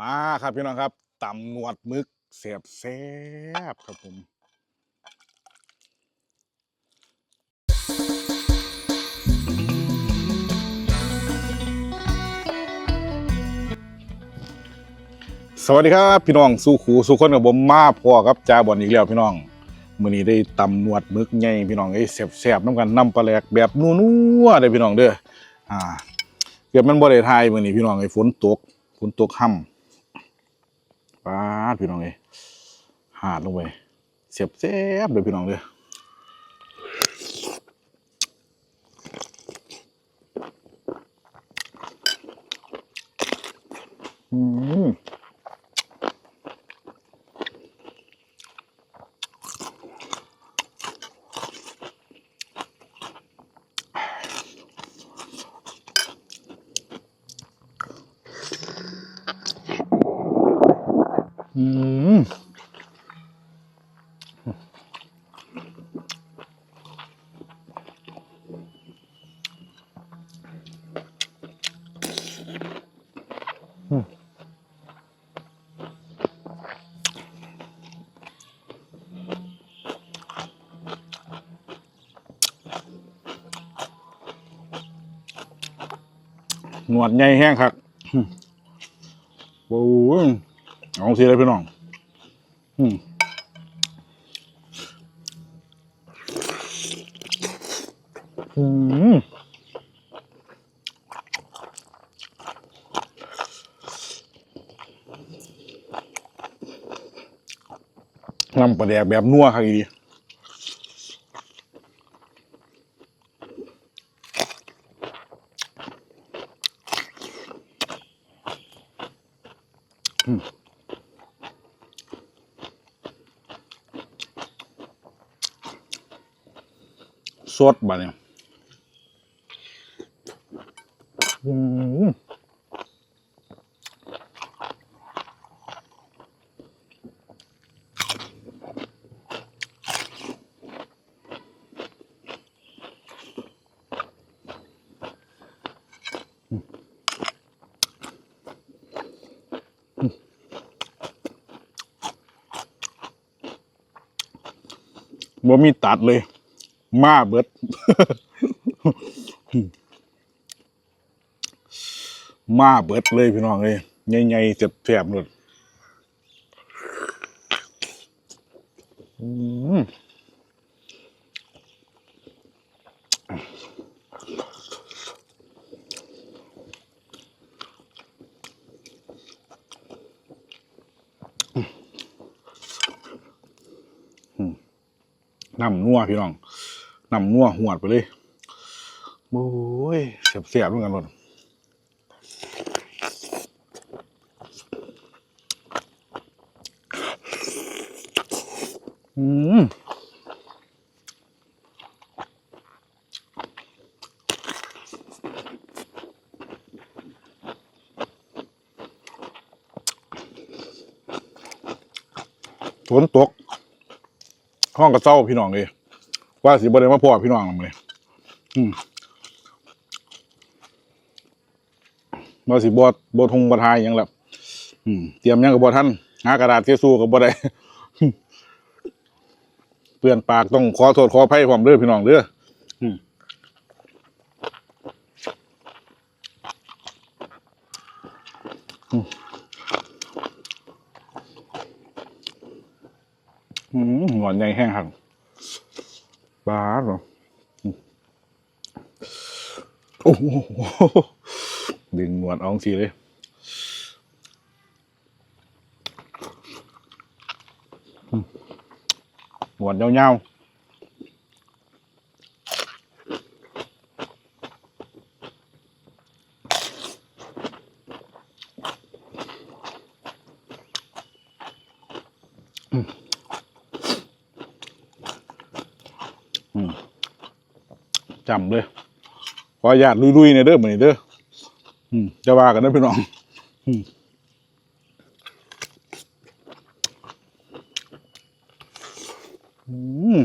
มาครับพี่น้องครับตำหนวดมึกเสียบแซบครับผมสวัสดีครับพี่น้องสู้ขูสู้คนกับผมมาพอครับจ้าบอลอีกแล้วพี่น้องมื้อนี้ได้ตำหนวดมึกใหญ่พี่น้องไอ้แซบๆน้ำกันน้ำปลาแหลกแบบนัวๆเด้พี่น้องเด้ออ่าเกือบมันบ่ได้ทายมื้อนี้พี่น้องไอ้ฝนตกฝนตกค่ำ ปาพี่น้องเลยหาดลงไปเสียบเสียบเลยพี่น้องเลยอืม อืมหนวดใหญ่แห้งครับโอ้ย เอาสิเลยพี่น้อง อืมอืมน้ำปลาแดกแบบนัวครับอีดี สดบะเนี่ยอืมบ่มีตัดเลย มาเบิด มาเบิดเลยพี่น้องเลยใหญ่ๆเจ็บๆเลยน้ำนัวพี่น้อง น้ำนัวหวดไปเลยโอ้ยเสียบๆเหมือนกันหมดอืมฝนตก ห้องกระเจ้าพี่น้องเลย ว่าสิบ่ได้มาพ่อพี่น้องเลยอืมว่าสิบ่บ่ทงบ่ทายยังแล้วอืมเตรียมยังกับบ่ทันหากระดาษเทสู้กับบ่ได้เพื่อนปากต้องขอโทษขออภัยผมเด้อพี่น้องเด้ออืมอืมอืมหวานใหญ่แห้งหัก บาสเหรอโอ้โหดึงหนวดอองสีเลย หนวดยาวๆ จำเลยขออนุญาตลุยๆในอยเด้อมือนี้เด้ออืมจะว่ากันนะพี่น้องอืมอืม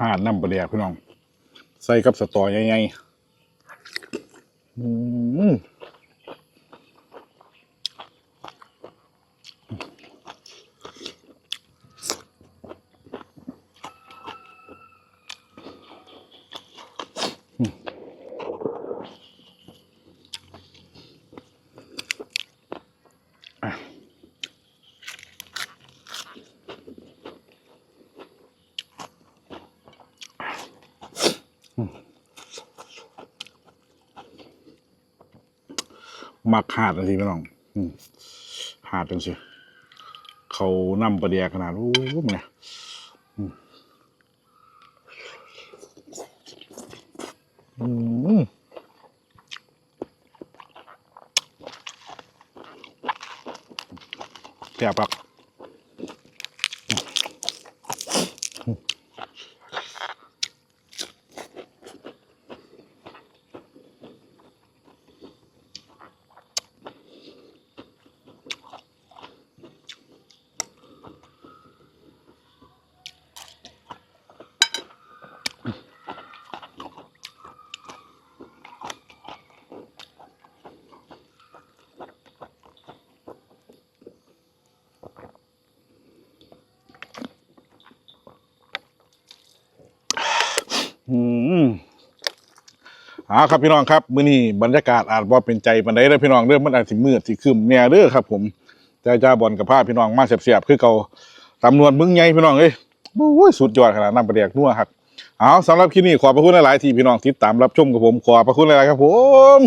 หานน้ำปลาแดกพี่น้อง ใส่กับสตอใหญ่ๆอืม มักหาดนะสิพี่น้องหาดจังสิเขานำปลาแดกขนาดโอ้โหเนี่ยอืมแซ่บครับ อ่าครับพี่น้องครับมื้อนี้บรรยากาศอาจบ่เป็นใจปานใดเด้อพี่น้องเริ่มันอาจสิมืดสิครึมแน่เด้อครับ ผมจ้าจ้าบอลกับพาพี่น้องมาเสียบๆคือเก่าตำนวนมึงใหญ่พี่น้องเอ้ยโอ้ยสุดยอดขนาดน้ำประเดียกนัวครับเอาสำหรับคลิปนี้ขอบพระคุณหลายๆที่พี่น้องติดตามรับชมกับผมขอบพระคุณหลายๆครับผม